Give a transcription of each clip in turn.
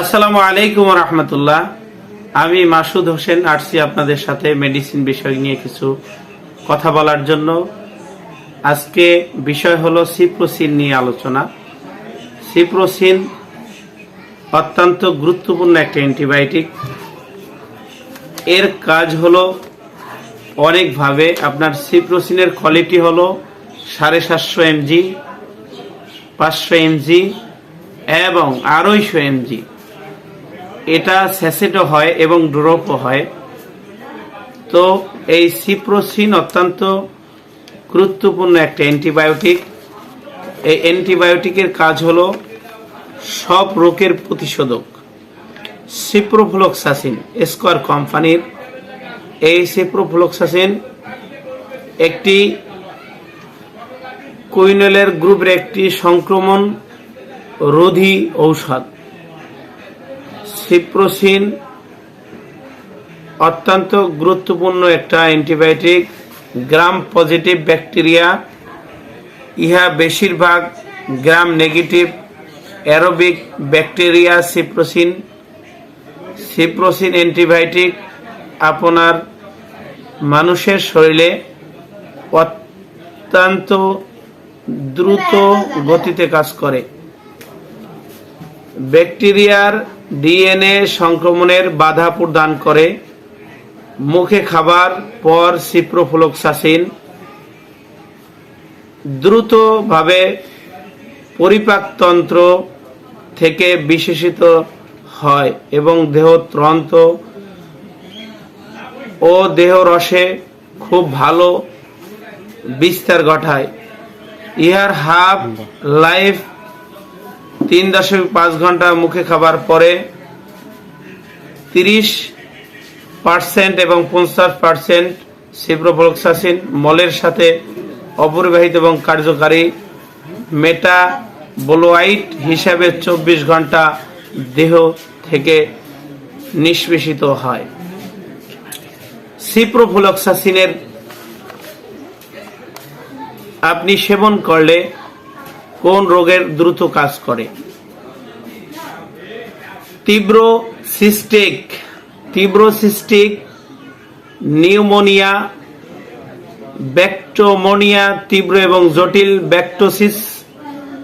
আসসালামু আলাইকুম রহমতুল্লাহ। আমি মাসুদ হোসেন আসছি আপনাদের সাথে মেডিসিন বিষয় নিয়ে কিছু কথা বলার জন্য। আজকে বিষয় হলো সিপ্রোসিন নিয়ে আলোচনা। সিপ্রোসিন অত্যন্ত গুরুত্বপূর্ণ একটা অ্যান্টিবায়োটিক। এর কাজ হলো অনেকভাবে আপনার সিপ্রোসিনের কোয়ালিটি হলো সাড়ে সাতশো এমজি, পাঁচশো এমজি এবং আড়াইশো এমজি। এটা স্যাসেটও হয় এবং ড্রপও হয়। তো এই সিপ্রোসিন অত্যন্ত গুরুত্বপূর্ণ একটা অ্যান্টিবায়োটিক। এই অ্যান্টিবায়োটিকের কাজ হলো সব রোগের প্রতিষেধক। সিপ্রোফ্লক্সাসিন, স্কোয়ার কোম্পানির এই সিপ্রোফ্লক্সাসিন একটি কুইনেলের গ্রুপের একটি সংক্রমণ রোধী ঔষধ। সিপ্রোসিন অত্যন্ত গুরুত্বপূর্ণ একটা অ্যান্টিবায়োটিক গ্রাম পজিটিভ ব্যাকটেরিয়া ইহা বেশিরভাগ গ্রাম নেগেটিভ অ্যারোবিক ব্যাকটেরিয়া সিপ্রোসিন। সিপ্রোসিন অ্যান্টিবায়োটিক আপনার মানুষের শরীরে অত্যন্ত দ্রুত গতিতে কাজ করে। ব্যাকটেরিয়ার ডিএনএ সংক্রমণের বাধা প্রদান করে। মুখে খাবার, পর সিপ্রোফ্লোক্সাসিন। দ্রুতভাবে পরিপাকতন্ত্র থেকে বিশেষিত হয় এবং দেহ ত্রন্ত ও দেহ রসে খুব ভালো বিস্তার ঘটায়। ইহার হাফ লাইফ তিন দশমিক পাঁচ ঘণ্টা মুখে খাবার পরে তিরিশ পার্সেন্ট এবং পঞ্চাশ পার্সেন্ট সিপ্রোফ্লক্সাসিন মলের সাথে অপরিবাহিত এবং কার্যকারী মেটা বোলোয়াইট হিসাবে চব্বিশ ঘণ্টা দেহ থেকে নিষ্পেষিত হয়। সিপ্রোফ্লক্সাসিনের আপনি সেবন করলে কোন রোগের দ্রুত কাজ করে? তীব্র সিস্টিক তীব্র সিস্টিক, নিউমোনিয়া, ব্যাক্টোমোনিয়া, তীব্র এবং জটিল ব্যাক্টোসিস,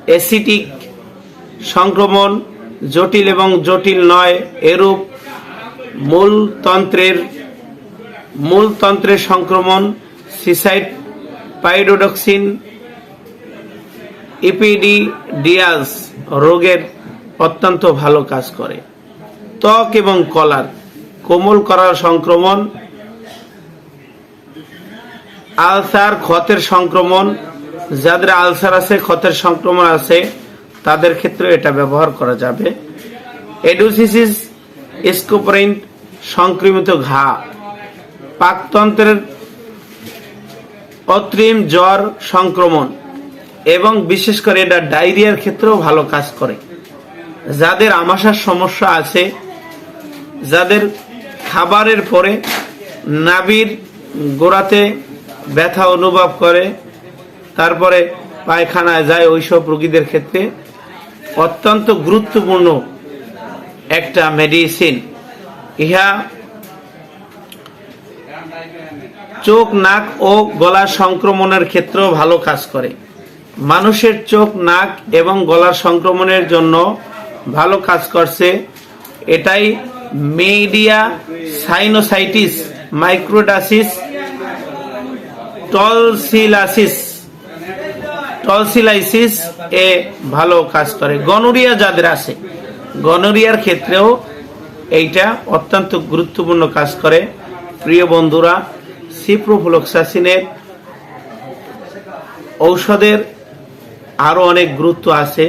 অ্যাসিটিক সংক্রমণ, জটিল এবং জটিল নয়, এরূপ মূলতন্ত্রের মূলতন্ত্রের সংক্রমণ, সিসাইড পাইডোডক্সিন ইপিডিডিয়াস রোগের অত্যন্ত ভালো কাজ করে। ত্বক এবং কলার কোমল করার সংক্রমণ, আলসার ক্ষতের সংক্রমণ, যাদের আলসার আছে, ক্ষতের সংক্রমণ আছে, তাদের ক্ষেত্রে এটা ব্যবহার করা যাবে। এডুসিসিস স্কোপরিন্ট সংক্রমিত ঘা। পাকতন্ত্রের অত্রিম জ্বর সংক্রমণ। এবং বিশেষ করে এটা ডায়রিয়ার ক্ষেত্রেও ভালো কাজ করে। যাদের আমাশার সমস্যা আছে, যাদের খাবারের পরে নাবির গোড়াতে ব্যথা অনুভব করে, তারপরে পায়খানায় যায় ওইসব রোগীদের ক্ষেত্রে অত্যন্ত গুরুত্বপূর্ণ একটা মেডিসিন ইহা চোখ, নাক ও গলা সংক্রমণের ক্ষেত্রেও ভালো কাজ করে। মানুষের চোখ, নাক এবং গলার সংক্রমণের জন্য ভালো কাজ করছে। এটাই মেডিয়া সাইনোসাইটিস, মাইক্রোডাসিস, টলসিলাসিস। টলসিলাইসিস এ ভালো কাজ করে। গনোরিয়া যাদের আছে, গনোরিয়ার ক্ষেত্রেও এইটা অত্যন্ত গুরুত্বপূর্ণ কাজ করে। প্রিয় বন্ধুরা, সিপ্রোফ্লক্সাসিনের ঔষধের আরও অনেক গুরুত্ব আছে।